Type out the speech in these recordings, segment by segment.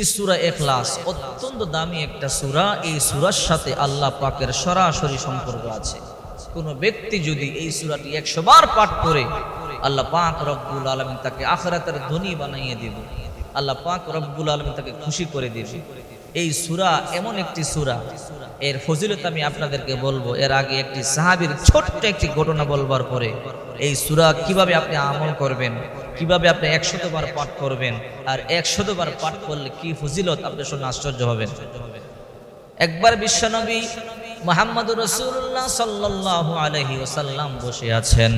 এই সুরা এখলাস অত্যন্ত দামি একটা সুরা। এই সুরার সাথে আল্লাহ পাকের সরাসরি সম্পর্ক আছে। কোন ব্যক্তি যদি এই সুরাটি একশো বার পাঠ করে, আল্লাহ পাক রব্বুল আলমিন তাকে আখরাতের ধনী বানাইয়ে দিব। আল্লাহ পাক রব্বুল আলমিন তাকে খুশি করে দিবে। এই সুরা এমন একটি সুরা। এর ফজিলত আমি আপনাদেরকে বলব, এর আগে একটি সাহাবীর ছোট্ট একটি ঘটনা বলবার পরে এই সুরা কীভাবে আপনি আমল করবেন, কীভাবে আপনি একশতবার পাঠ করবেন, আর একশতবার পাঠ করলে কি ফজিলত, আপনি শুনে আশ্চর্য হবেন। একবার বিশ্বনবী মোহাম্মদ রসুল্লাহ সাল্লাহ আলহি ওসাল্লাম বসে আছেন।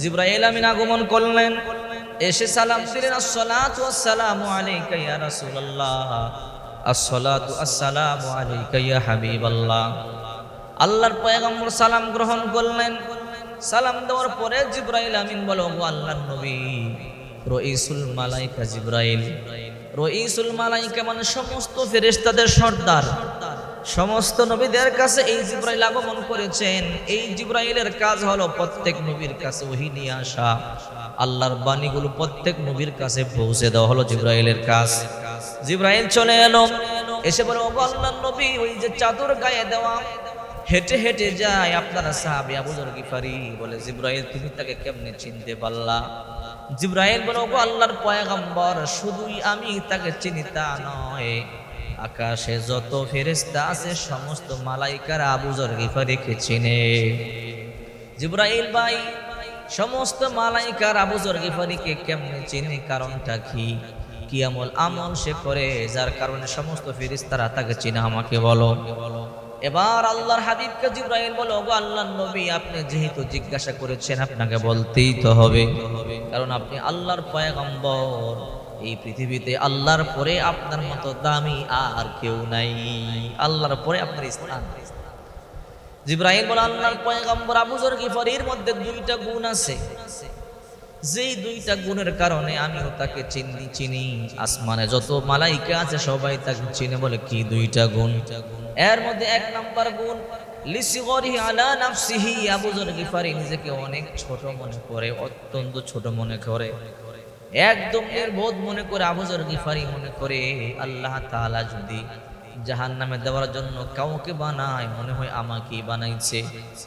জিব্রাইল আমিন আগমন করলেন, এসে সালাম দিলেন, আসসালাতু আসসালামু আলাইকা ইয়া রাসূলুল্লাহ। আসসালাতু আসসালামু আলাইকা ইয়া হাবিবাল্লাহ। আল্লাহর পয়গম্বর সালাম গ্রহণ করলেন সালাম দেওয়ার পরে জিব্রাইল আমিন বলো ও আল্লাহর নবী, রইসুল মালাইকা জিব্রাইল। রইসুল মালাইকা মানে সমস্ত ফেরেশতাদের সর্দার। সমস্ত নবীদের কাছে এই জিব্রাইল আগমন করেছেন। এই জিব্রাইলের কাজ হলো প্রত্যেক নবীর কাছে ওহি নিয়ে আসা। আল্লাহর বাণীগুলো প্রত্যেক নবীর কাছে পৌঁছে দেওয়া হলো জিব্রাইলের কাজ। জিব্রাইল চলে এলো। এসে বলে ও আল্লাহর নবী, ওই যে চাদর গায়ে দেওয়া হেঁটে হেঁটে যায় আপনারা সাহাবি আবু যর গিফারি, বলে, জিব্রাইল, তুমি তাকে কেমনে চিনতে পারলা? জিব্রাইল বলে, ওগো আল্লাহর পয়গম্বর, শুধুই আমি তাকে চিনি তা নয়। আকাশে যত ফেরেশতা আছে, সমস্ত মালাইকারা আবু যর গিফারিকে চিনে। জিব্রাইল ভাই, সমস্ত মালাইকার আবু যর গিফারিকে কেমনে চিনে, কারণটা কি? কি আমল আমল সে করে, যার কারণে সমস্ত ফেরেশতারা তাকে চিনে, আমাকে বলো বলো। এবার আল্লাহর হাবিবকে জিব্রাইল বলো, ওগো আল্লাহর নবী, আপনি যেহেতু জিজ্ঞাসা করেছেন, আপনাকে বলতেই তো হবে। কারণ আপনি আল্লাহর পয়গম্বর। এই পৃথিবীতে আল্লাহর পরে আপনার মতো দামি আর কেউ নাই। আল্লাহর পরে আপনার স্থান। জিব্রাহিম বলে, আল্লাহর পয়গম্বর আবু জর গিফারির মধ্যে দুইটা গুণ আছে। যেই দুইটা গুণের কারণে আমিও তাকে চিনি চিনি। আসমানে যত মালাইকা আছে, সবাই তাকে চিনে বলে, কি দুইটা গুণ? এর মধ্যে এক নাম্বার গুণ, লিসিগরিহি আলা নাফসিহি। আবু গিফারি নিজেকে অনেক ছোট মনে করে, অত্যন্ত ছোট মনে করে। একদম নির্বোধ মনে করে আবু জর গিফারি মনে করে, আল্লাহ তাআলা যদি জাহান নামে দেওয়ার জন্য কাউকে বানায়, মনে হয় আমাকেই বানাইছে।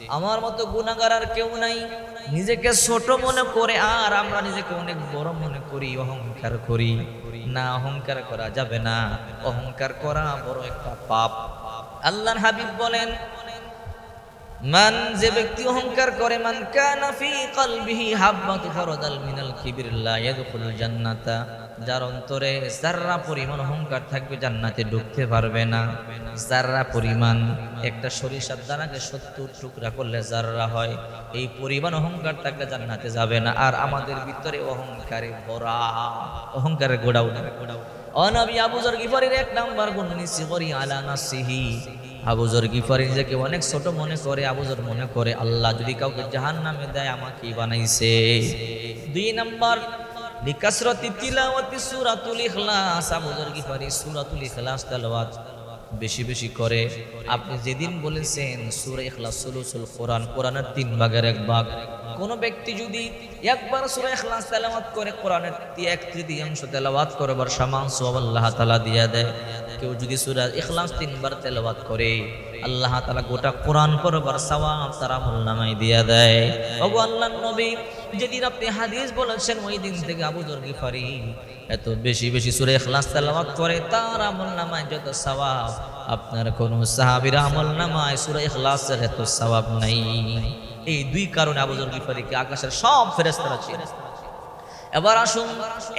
আমার মতো গুণাগার আর কেউ নাই। নিজেকে ছোট মনে করে আর আমরা নিজেকে অনেক বড় মনে করি, অহংকার করি। না, অহংকার করা যাবে না। অহংকার করা বড় একটা পাপ। আল্লাহর হাবিব বলেন মান যে ব্যক্তি অহংকার করে, মান কানা ফি কলবিহি হাব্বাতু ফারাদাল মিনাল কিবির লা ইয়াদখুলুল জান্নাতা, যার অন্তরে জাররা পরিমাণ অহংকার থাকবে জান্নাতে ঢুকতে পারবে না। জাররা পরিমাণ একটা সরিষার দানাকে সত্তর টুকরা করলে জাররা হয়, এই পরিমাণ অহংকার থাকলে জান্নাতে যাবে না। আর আমাদের ভিতরে অহংকারে ভরা অহংকারে গোড়াও গোড়াও অনবী আবুজর গিফারির এক নাম্বার গুণ নিসি করি আলা নাসিহি। আবুজর গিফারি নিজেকে অনেক ছোট মনে করে আবুজর মনে করে, আল্লাহ যদি কাউকে জাহান নামে দেয়, আমাকে বানাইছে। দুই নাম্বার, লিকাসরতি তিলাওয়াতি সূরাতুল ইখলাস। আবুজর গিফারি সূরাতুল ইখলাস তেলাওয়াত বেশি বেশি করে। আপনি যেদিন বলেছেন, সূরা ইখলাস সুলুসুল কোরআন, কোরআনের তিন ভাগের এক ভাগ, কোন ব্যক্তি যদি একবার সূরা ইখলাস তেলাওয়াত করে, কোরআনের এক তৃতীয়াংশ তেলাওয়াত করবার সমান সওয়াব আল্লাহ তাআলা দিয়া দেয় কেউ যদি সূরা ইখলাস তিনবার তেলাওয়াত করে, আল্লাহ তাআলা গোটা কোরআন পড়বার সওয়াব তার আমলনামায় দিয়া দেয়। ওগো আল্লাহর নবী যেদিন আপনি হাদিস বলেছেন, ওই দিন থেকে আবু যর গিফারি এত বেশি বেশি সুরে ইখলাস তেলাওয়াত করে, তার আমলনামায় যত সওয়াব, আপনার কোন সাহাবীর আমলনামায় সুরে ইখলাসের এত সওয়াব নাই। এই দুই কারণে আবু যর গিফারিকে আকাশের সব ফেরেশতারা ছিল এবার আসুন,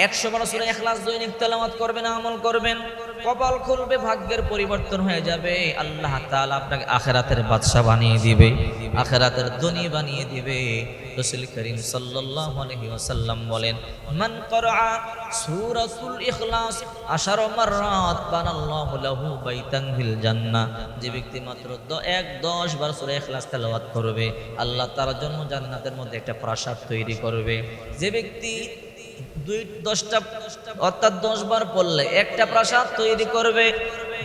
একশো বার সুরে এখলাস দৈনিক তেলাওয়াত করবেন, আমল করবেন। কপাল খুলবে, ভাগ্যের পরিবর্তন হয়ে যাবে। আল্লাহ তাআলা আপনাকে আখেরাতের বাদশা বানিয়ে দিবে, আখেরাতের ধনী বানিয়ে দিবে। রসুল করিম সাল্লাল্লাহু আলাইহি ওয়াসাল্লাম বলেন, মান করা সূরাতুল ইখলাস আশার মাররাত বানাল্লাহু লাহু বাইতান ফিল জান্নাহ। যে ব্যক্তি মাত্র দ- এক দশ বার সূরা ইখলাস তেলাওয়াত করবে, আল্লাহ তার জন্য জান্নাতের মধ্যে একটা প্রাসাদ তৈরি করবে। যে ব্যক্তি দুই দশটা অর্থাৎ দশ বার পড়লে একটা প্রাসাদ তৈরি করবে।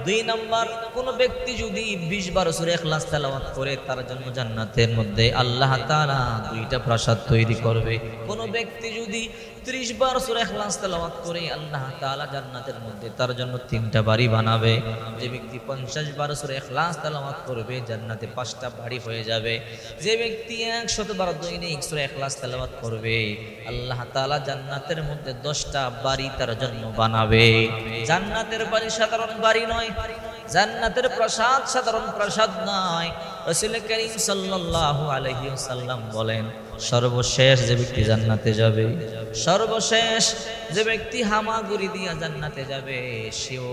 দুই নাম্বার, কোন ব্যক্তি যদি বিশ বার সুরে এখলাস তেলাওয়াত করে, তার জন্য জান্নাতের মধ্যে আল্লাহ তাআলা দুইটা প্রাসাদ তৈরি করবে। কোন ব্যক্তি যদি ত্রিশ বার সুরে এখলাস তেলাওয়াত করে, আল্লাহ তাআলা জান্নাতের মধ্যে তার জন্য তিনটা বাড়ি বানাবে। যে ব্যক্তি পঞ্চাশ বার সুরে এখলাস তেলাওয়াত করবে, জান্নাতে পাঁচটা বাড়ি হয়ে যাবে। যে ব্যক্তি একশত বার দৈনিক সুরে এখলাস তেলাওয়াত করবে, আল্লাহ তাআলা জান্নাতের মধ্যে দশটা বাড়ি তার জন্য বানাবে। জান্নাতের বাড়ি সাধারণ বাড়ি নয় জান্নাতের প্রসাদ সাধারণ প্রসাদ নয়, রসুল করিম সাল্লাল্লাহু আলাইহি বলেন, সর্বশেষ যে ব্যক্তি জান্নাতে যাবে, সর্বশেষ যে ব্যক্তি হামাগুড়ি দিয়া জান্নাতে যাবে, সেও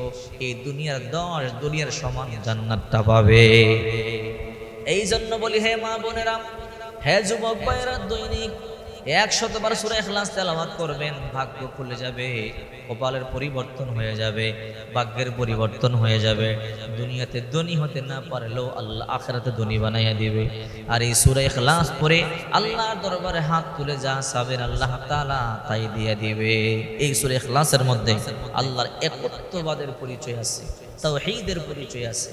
এই দুনিয়ার দশ দুনিয়ার সমান জান্নাতটা পাবে। এই জন্য বলি, হে মা বোনেরা, হে যুবক ভাইয়েরা, দৈনিক একশতবার সুরে এখলাস তেলাওয়াত করবেন, ভাগ্য খুলে যাবে, কপালের পরিবর্তন হয়ে যাবে, ভাগ্যের পরিবর্তন হয়ে যাবে। দুনিয়াতে ধনী হতে না পারলেও আল্লাহ আখরাতে ধনী বানাইয়া দিবে। আর এই সুরে এখলাস পরে আল্লাহর দরবারে হাত তুলে যা সাবের আল্লাহ তাআলা তাই দিয়ে দিবে। এই সুরে এখলাসের মধ্যে আল্লাহর একত্ববাদের পরিচয় আছে, তাওহীদের পরিচয় আছে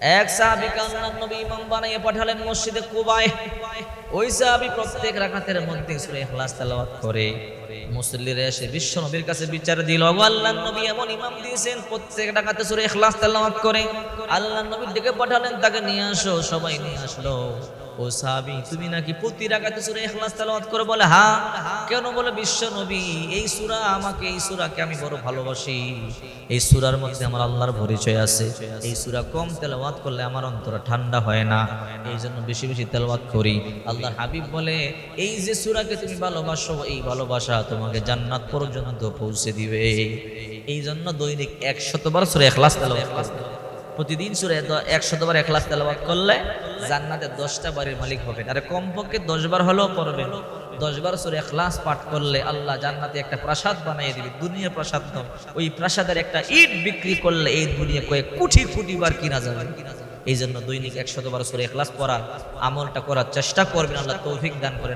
এক সাহাবি আল্লাহর নবী ইমাম বানিয়ে পাঠালেন মসজিদে কুবায়। ওই সাহাবি প্রত্যেক রাকাতের মধ্যে সূরা ইখলাস তেলাওয়াত করে। মুসল্লিরা এসে বিশ্ব নবীর কাছে বিচার দিল ও আল্লাহর নবী এমন ইমাম দিয়েছেন, প্রত্যেক রাকাতে সূরা ইখলাস তেলাওয়াত করে। আল্লাহ নবীর ডেকে পাঠালেন, তাকে নিয়ে আসো, সবাই নিয়ে আসলো। ও সাহাবী, তুমি নাকি প্রতি রাকাতে সূরা ইখলাস তেলাওয়াত করে? বলে হ্যাঁ কেন? বলে, বিশ্ব নবী, এই সূরা আমাকে, এই সূরাকে আমি বড় ভালোবাসি। এই সূরার মধ্যে আমার আল্লাহর পরিচয় আছে। এই সূরা কম তেলাওয়াত করলে আমার অন্তর ঠান্ডা হয় না। এই জন্য বেশি বেশি তেলাওয়াত করি। আল্লাহর হাবিব বলে, এই যে সূরাকে তুমি ভালোবাসো, এই ভালোবাসা তোমাকে জান্নাত পর্যন্ত পৌঁছে দিবে। এই জন্য দৈনিক একশতবার সূরা ইখলাস তেলাওয়াত করতে হবে। প্রতিদিন সুরে একশতবার এখলাস তেলাওয়াত করলে জান্নাতে দশটা বাড়ির মালিক হবেন আর কমপক্ষে দশ বার হলেও পড়বেন দশ বার সুরে এখলাস পাঠ করলে আল্লাহ জান্নাতে একটা প্রাসাদ বানিয়ে দিবে দুনিয়া প্রাসাদ নয় ওই প্রাসাদের একটা ইট বিক্রি করলে এই দুনিয়া কয়েক কোটি কোটি বার কিনা যাবে। এই জন্য দৈনিক একশতবার সুরে এখলাস পড়া, আমলটা করার চেষ্টা করবেন, আল্লাহ তৌফিক দান করেন।